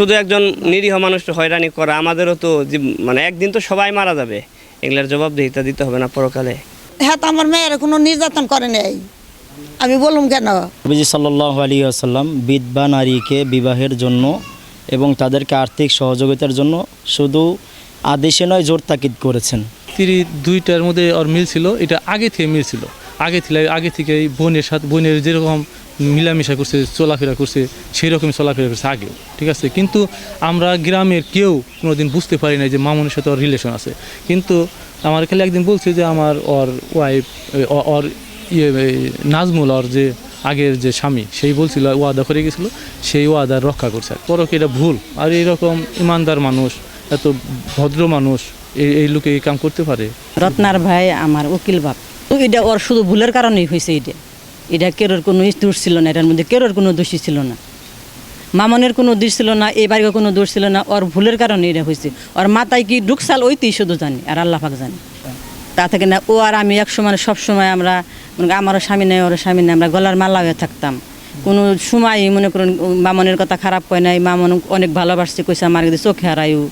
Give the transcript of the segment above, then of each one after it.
শুধু একজন নিরীহ মানুষ হয়রানি করা আমাদেরও তো মানে একদিন তো সবাই মারা যাবে। এগুলার জবাবদিহিতা দিতে হবে না পরকালে। হ্যাঁ তো আমার মেয়ের কোনো নির্যাতন করে নেই। আমি বলুম কেন? নবীজি সাল্লাহ আলী আসাল্লাম বিধবা নারীকে বিবাহের জন্য এবং তাদেরকে আর্থিক সহযোগিতার জন্য শুধু আদেশে নয় জোর তাকিদ করেছেন। স্ত্রী দুইটার মধ্যে ওর মিল ছিল এটা আগে থেকে মিল ছিল। আগে থেকে আগে থেকে বোনের সাথে বোনের যেরকম মিলামিশা করছে, চলাফেরা করছে সেই রকমই চলাফেরা করছে আগেও, ঠিক আছে? কিন্তু আমরা গ্রামের কেউ কোনোদিন বুঝতে পারি না যে মামুনের সাথে ওর রিলেশন আছে। কিন্তু আমার খালি একদিন বলছে যে আমার ওর ওয়াইফ ওর ইয়ে নাজমুল, ওর যে আগের যে স্বামী, সেই বলছিল, ওয়াদা করে গেছিল, সেই ওয়াদা রক্ষা করছে। পরকে এটা ভুল? আর এইরকম ইমানদার মানুষ, এত ভদ্র মানুষ এই এই লোকে এই কাম করতে পারে? রত্নার ভাই আমার উকিল বাপ। এটা ওর শুধু ভুলের কারণেই হয়েছে এটা। এটা কেরোর কোনো দোষ ছিল না, এটার মধ্যে কেরোর কোনো দোষী ছিল না। মামনের কোনো দোষ ছিল না, এই বাড়ির কোনো দোষ ছিল না, ওর ভুলের কারণে এটা হয়েছে। ওর মাথায় কি ঢুকসাল ওইতেই শুধু জানি, আর আল্লাহ পাক জানি। তা থেকে না, ও আর আমি এক সময় সব সময় আমরা আমারও স্বামী নেই ওর স্বামী নেই, আমরা গলার মালা হয়ে থাকতাম। কোনো সময় মনে করুন মামনের কথা খারাপ কয় নাই, মামন অনেক ভালোবাসছে, কইছে আমার চোখে হারায়ু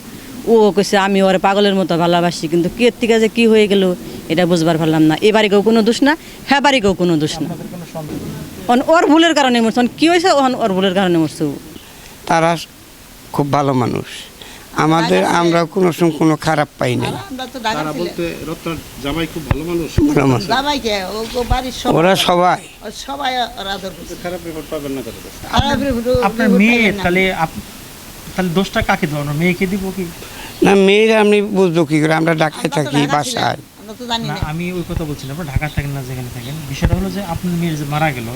ও কইছে, আমি ওর পাগলের মতো ভালোবাসি, কিন্তু কে থেকে যে কী হয়ে গেল? এটা বুঝবার পারলাম না। এ বাড়িকেও কোনো দোষ না হ্যাঁ বাড়িকেও কোনো দোষ না। অন ওর ভুলের কারণে মরছে অন কি হয়েছে? ওর ভুলের কারণে মরছে তারা খুব ভালো মানুষ। আমাদের আমরা কোনো সময় কোনো খারাপ পাই সবাই। ওরা সবাই। সবাই না আপনার মেয়ে তাহলে আপ- তাহলে দোষটা কাকে দেবো? আমরা মেয়েকে দিব কি? না মেয়েরা আমি বুঝব কি করে? আমরা ঢাকায় থাকি বাসায়। আমরা তো জানি না না আমি ওই কথা বলছিলাম আপনারা ঢাকা থাকেন না যেখানে থাকেন। বিষয়টা হলো যে আপনার মেয়ের যে মারা গেল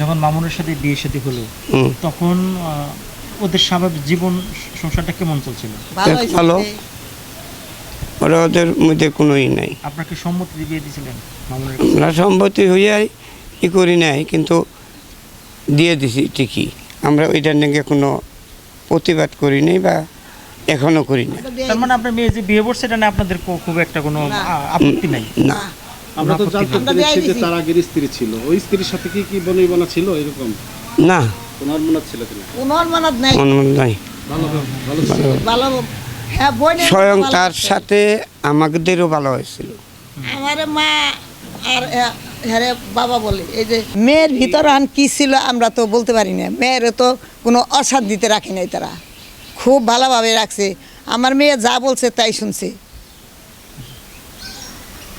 যখন মামুনের সাথে বিয়ে সাথে হলো তখন ওদের স্বাভাবিক জীবন সংসারটা কেমন চলছিল? ভালো ওরা ওদের। মধ্যে কোনো ই নাই আপনাকে সম্মতি দিয়ে দিয়েছিলেন মামুনের আমরা সম্মতি হইয়া ই করি নাই কিন্তু দিয়ে দিছি ঠিকই। আমরা ওইটার নাকি কোনো প্রতিবাদ করি নাই বা এখনও করি না। তার মানে আপনার মেয়ে যে বিয়ে করছে এটা না আপনাদের খুব একটা কোনো আপত্তি নাই? না। আমরা তো জানতে আমরা পেরেছি যে তার আগের স্ত্রী ছিল ওই স্ত্রীর সাথে কি কি বনি বনা ছিল এরকম? না। ওনার মনে ছিল কিনা? উনার মানত নাই। মন মন নাই। ভালো ভালো ভালো হ্যাঁ বোনের স্বয়ং তার সাথে আমাদেরও ভালো হয়েছিল। আমার মা আর হ্যাঁ, রে বাবা বলে এই যে মেয়ের ভিতর আন কি ছিল আমরা তো বলতে পারি না। মেয়ের তো কোনো অসাদ দিতে রাখি নাই তারা। খুব ভালোভাবে রাখছে। আমার মেয়ে যা বলছে তাই শুনছে।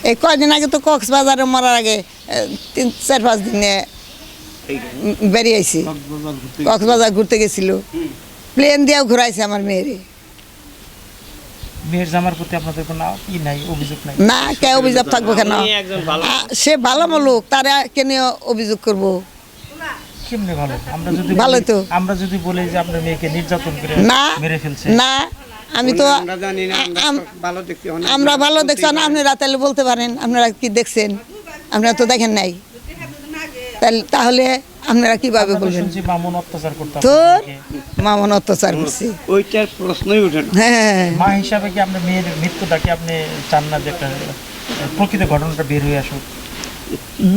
এই কয়দিন আগে তো কক্সবাজারে মরার আগে তিন চার পাঁচ দিনে বেরিয়ে আইছি। কক্সবাজার ঘুরতে গেছিল। প্লেন দিয়েও ঘুরাইছে আমার মেয়েরে। মেয়ের জামার প্রতি আপনাদের কোনো ই নাই অভিযোগ নাই? না কে অভিযোগ থাকব কেন? আমি একজন ভালো আ, সে ভালো লোক তারা কেন অভিযোগ করব? কেমনে ভালো? আমরা যদি ভালো তো। আমরা যদি বলি যে আপনার মেয়েকে নির্যাতন করে না মেরে ফেলছে। না আমি তো আমরা ভালো দেখছেন আপনারা তাহলে বলতে পারেন আপনারা কি দেখছেন? আপনারা তো দেখেন নাই। তাহলে- তাহলে আপনারা কীভাবে বলবেন? মামুন অত্যাচার করতে তো মামন অত্যাচার করছি। ওইটার প্রশ্নই ওঠে না। হ্যাঁ মা হিসাবে কি আপনার মেয়ের মৃত্যুটাকে আপনি চান না যে একটা প্রকৃত ঘটনাটা বের হয়ে আসুক?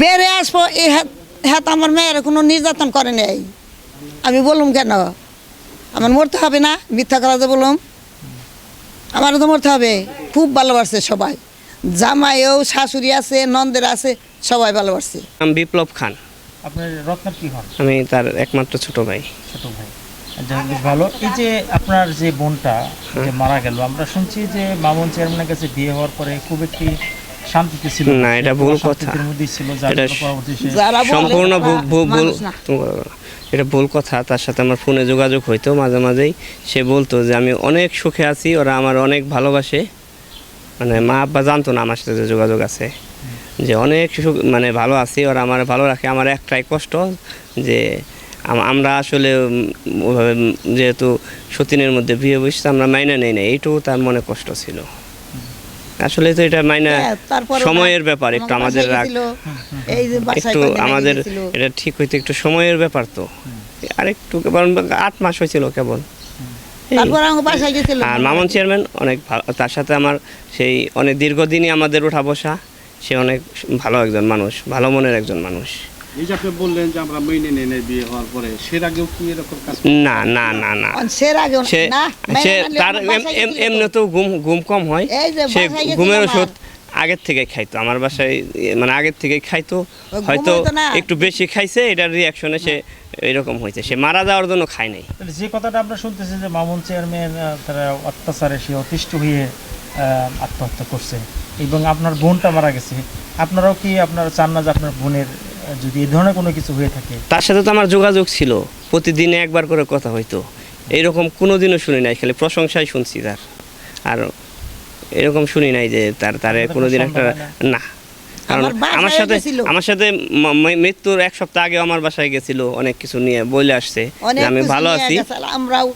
বেড়ে আসব এই হাত হাত আমার মেয়ের কোনো নির্যাতন করে নেই। আমি বললাম কেন? আমার মরতে হবে না মিথ্যা করা যে বললাম। আমারও তো মরতে হবে। খুব ভালোবাসছে সবাই। জামাইও শাশুড়ি আছে নন্দের আছে সবাই ভালোবাসছে নাম বিপ্লব খান। আপনার রত্নার কি হন আমি তার একমাত্র ছোট ভাই। ছোট ভাই। বেশ ভালো। এই যে আপনার যে বোনটা যে মারা গেল আমরা শুনছি যে মামুন চেয়ারম্যানের কাছে বিয়ে হওয়ার পরে খুব একটি শান্তিতে ছিল। না, এটা ভুল কথা। এটা সে সম্পূর্ণ ভুল। এটা ভুল কথা তার সাথে আমার ফোনে যোগাযোগ হইতো মাঝে মাঝেই। সে বলতো যে আমি অনেক সুখে আছি ওরা আমার অনেক ভালোবাসে। মানে মা আব্বা জানতো না আমার সাথে যে যোগাযোগ আছে। যে অনেক সুখ মানে ভালো আছি ওরা আমার ভালো রাখে। আমার একটাই কষ্ট যে আম- আমরা আসলে যেহেতু সতীনের মধ্যে বিয়ে বসছে আমরা মাইনা নেই না। এইটুকু তার মনে কষ্ট ছিল। আসলে তো এটা মাইনা হ্যাঁ, সময়ের ব্যাপার একটু আমাদের রাগ। এই যে বাসায় একটু আমাদের এটা ঠিক হইতে একটু সময়ের ব্যাপার তো। আর একটু কেবল আট মাস হয়েছিল কেবল। আর মামুন চেয়ারম্যান অনেক ভালো তার সাথে আমার সেই অনেক দীর্ঘদিনই আমাদের উঠা বসা সে অনেক ভালো একজন মানুষ ভালো মনের একজন মানুষ। এই যে আপনি বললেন যে আমরা মেনে নেই বিয়ে হওয়ার পরে। সের আগেও কি এরকম কাজ না না না না। সের আগে সে না সে তার আমার এম- বাসায় এম- গেছিল এমনিতেও ঘুম ঘুম কম হয়। সে ঘুমের ওষুধ আগের থেকে খাইতো। আমার বাসায় মানে আগের থেকেই খাইতো। হয়তো একটু বেশি খাইছে এটার রিয়াকশনে সে এরকম হয়েছে সে মারা যাওয়ার জন্য খায় নাই। যে কথাটা আমরা শুনতেছি যে মামুন চেয়ারম্যান তারা অত্যাচারে সে অতিষ্ঠ হয়ে আত্মহত্যা করছে এবং আপনার বোনটা মারা গেছে। আপনারাও কি আপনারা চান না যে আপনার বোনের যদি এই ধরনের কোনো কিছু হয়ে থাকে। তার সাথে তো আমার যোগাযোগ ছিল। প্রতিদিনে একবার করে কথা হইতো। এরকম কোনোদিনও শুনি নাই খালি প্রশংসাই শুনছি তার। আর এরকম শুনি নাই যে তার তারে কোনোদিন একটা না। কারণ আমার সাথে আমার সাথে মৃত্যুর এক সপ্তাহ আগে আমার বাসায় গেছিল অনেক কিছু নিয়ে বলে আসছে আমি ভালো আছি। আমরাও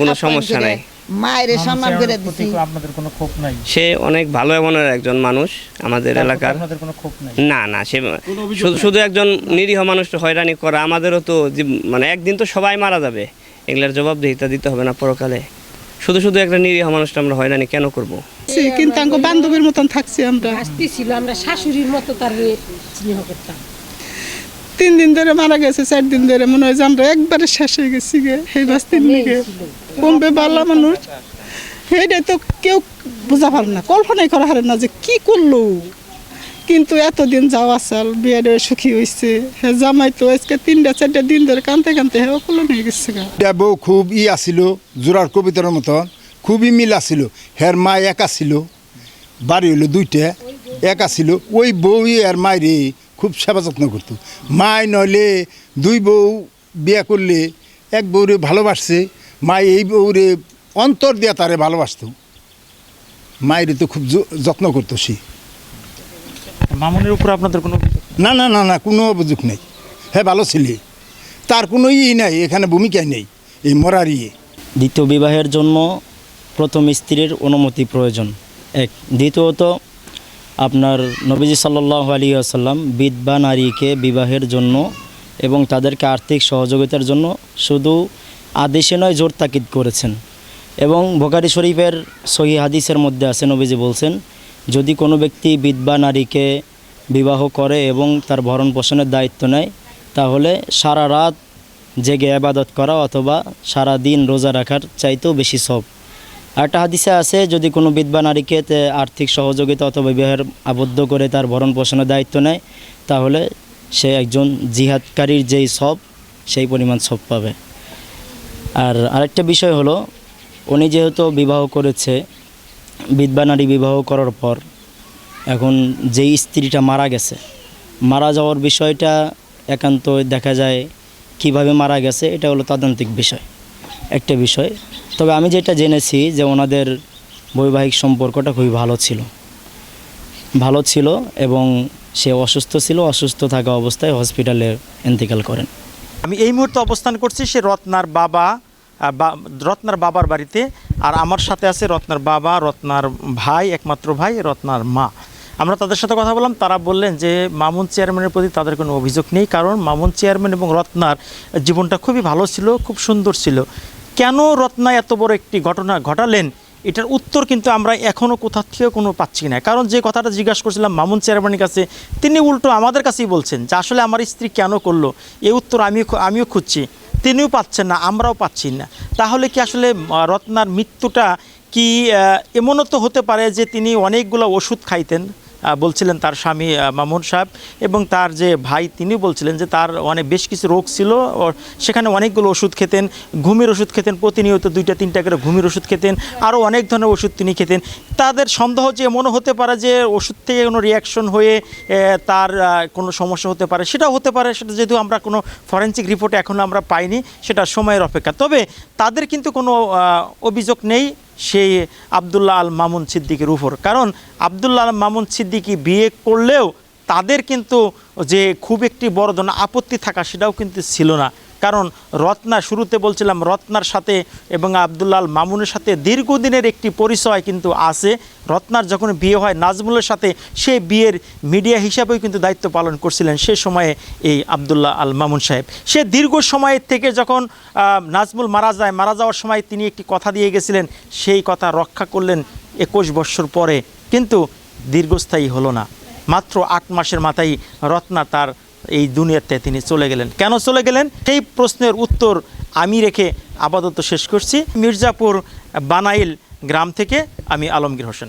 কোনো সমস্যা নাই। মায়ের সম্মান করে দিছি। আপনাদের কোনো ক্ষোভ নাই? সে অনেক ভালো মনের একজন মানুষ আমাদের এলাকার। আপনাদের কোনো ক্ষোভ নাই? না না সে শুধু একজন নিরীহ হয়রানি করা আমাদেরও তো মানে একদিন তো সবাই মারা যাবে। এগুলার জবাবদিহিতা দিতে হবে না পরকালে। শুধু শুধু একটা নিরীহ মানুষটা আমরা হয়রানি কেন করব? কিন্তু আঙ্গ বান্ধবীর মতন থাকছি আমরা। শাশুড়ির মতো তার স্নেহ করতাম। তিন দিন ধরে মারা গেছে চার দিন ধরে। মনে হয় যে আমরা একবারে শেষ হয়ে গেছি গে সেই বাস্তির নিগে কমবে বালা মানুষ। সেইটাই তো কেউ বোঝা পারে না। কল্পনাই করা হারে না যে কি করল। কিন্তু এতদিন যাওয়া চাল বিয়ে সুখী হয়েছে হে জামাই তো আজকে তিনটা, চারটা দিন ধরে কানতে কানতে হে অকল নিয়ে গেছে গা। খুব ই আসিল, জোড়ার কবিতার মতন। খুবই মিল আসিল। হের মা একা ছিল, বাড়ি হইল দুইটা, একা ছিল। ওই বউ এর মায়েরে খুব সেবা যত্ন করতো। মায় নইলে দুই বউ বিয়ে করলে এক বউরে ভালোবাসছে মাই এই বউরে অন্তর দিয়া তারে ভালোবাসতো। মায়ের তো খুব য- যত্ন করতো সে মামুনের উপর আপনাদের কোনো না না না না কোনো অভিযোগ নেই। হ্যাঁ ভালো ছেলে। তার কোনো ই নাই এখানে ভূমিকাই নেই এই মরার ইয়ে। দ্বিতীয় বিবাহের জন্য প্রথম স্ত্রীর অনুমতি প্রয়োজন। এক। দ্বিতীয়ত আপনার নবীজি সাল্লাহ আলী আসাল্লাম বিধবা নারীকে বিবাহের জন্য এবং তাদেরকে আর্থিক সহযোগিতার জন্য শুধু আদেশে নয়, জোর তাকিদ করেছেন। এবং বোকারি শরীফের সহি হাদিসের মধ্যে আছে, নবীজি বলছেন, যদি কোনো ব্যক্তি বিধবা নারীকে বিবাহ করে এবং তার ভরণ পোষণের দায়িত্ব নেয়, তাহলে সারা রাত জেগে আবাদত করা অথবা সারা দিন রোজা রাখার চাইতেও বেশি সব। একটা হাদিসে আছে, যদি কোনো বিধবা নারীকে আর্থিক সহযোগিতা অথবা বিবাহের আবদ্ধ করে তার ভরণ পোষণের দায়িত্ব নেয়, তাহলে সে একজন জিহাদকারীর যেই সব, সেই পরিমাণ সব পাবে। আর আরেকটা বিষয় হলো, উনি যেহেতু বিবাহ করেছে, বিধবা নারী বিবাহ করার পর এখন যেই স্ত্রীটা মারা গেছে, মারা যাওয়ার বিষয়টা একান্ত দেখা যায় কীভাবে মারা গেছে, এটা হলো তদন্তিক বিষয়, একটা বিষয়। তবে আমি যেটা জেনেছি যে ওনাদের বৈবাহিক সম্পর্কটা খুবই ভালো ছিল। ভালো ছিল এবং সে অসুস্থ ছিল, অসুস্থ থাকা অবস্থায় হসপিটালে ইন্তেকাল করেন। আমি এই মুহূর্তে অবস্থান করছি সে রত্নার বাবা রত্নার বাবার বাড়িতে, আর আমার সাথে আছে রত্নার বাবা, রত্নার ভাই, একমাত্র ভাই, রত্নার মা। আমরা তাদের সাথে কথা বললাম, তারা বললেন যে মামুন চেয়ারম্যানের প্রতি তাদের কোনো অভিযোগ নেই, কারণ মামুন চেয়ারম্যান এবং রত্নার জীবনটা খুবই ভালো ছিল, খুব সুন্দর ছিল। কেন রত্না এত বড় একটি ঘটনা ঘটালেন? এটার উত্তর কিন্তু আমরা এখনও কোথা থেকে কোনো পাচ্ছি না। কারণ যে কথাটা জিজ্ঞাসা করছিলাম মামুন চেয়ারম্যানের কাছে, তিনি উল্টো আমাদের কাছেই বলছেন যে আসলে আমার স্ত্রী কেন করল? এই উত্তর আমি আমিও খুঁজছি। তিনিও পাচ্ছেন না, আমরাও পাচ্ছি না। তাহলে কি আসলে রত্নার মৃত্যুটা কি এমনও তো হতে পারে যে তিনি অনেকগুলো ওষুধ খাইতেন? বলছিলেন তার স্বামী মামুন সাহেব এবং তার যে ভাই, তিনি বলছিলেন যে তার অনেক বেশ কিছু রোগ ছিল। সেখানে অনেকগুলো ওষুধ খেতেন, ঘুমের ওষুধ খেতেন, প্রতিনিয়ত দুইটা, তিনটা করে ঘুমের ওষুধ খেতেন, আরও অনেক ধরনের ওষুধ তিনি খেতেন। তাদের সন্দেহ যে এমনও হতে পারে যে ওষুধ থেকে কোনো রিয়াকশন হয়ে তার কোনো সমস্যা হতে পারে, সেটাও হতে পারে, সেটা যেহেতু আমরা কোনো ফরেন্সিক রিপোর্ট এখনও আমরা পাইনি, সেটা সময়ের অপেক্ষা। তবে তাদের কিন্তু কোনো অভিযোগ নেই। সেই আবদুল্লাহ আল মামুন সিদ্দিকের উপর। কারণ আবদুল্লাহ আল মামুন সিদ্দিকি বিয়ে করলেও তাদের কিন্তু যে খুব একটি বড় ধরনের আপত্তি থাকা সেটাও কিন্তু ছিল না। কারণ রত্না, শুরুতে বলছিলাম রত্নার সাথে এবং আবদুল্লাহ আল মামুনের সাথে দীর্ঘদিনের একটি পরিচয় কিন্তু আছে। রত্নার যখন বিয়ে হয়, নাজমুলের সাথে সে বিয়ের মিডিয়া হিসাবেও কিন্তু দায়িত্ব পালন করছিলেন সে সময়ে এই আবদুল্লাহ আল মামুন সাহেব। সে দীর্ঘ সময়ের থেকে যখন নাজমুল মারা যায়, মারা যাওয়ার সময় তিনি একটি কথা দিয়ে গেছিলেন, সেই কথা রক্ষা করলেন একুশ বৎসর পরে। কিন্তু দীর্ঘস্থায়ী হলো না। মাত্র আট মাসের মাথায় রত্না তার এই দুনিয়াতে তিনি চলে গেলেন। কেন চলে গেলেন? সেই প্রশ্নের উত্তর আমি রেখে আপাতত শেষ করছি। মির্জাপুর বানাইল গ্রাম থেকে আমি আলমগীর হোসেন।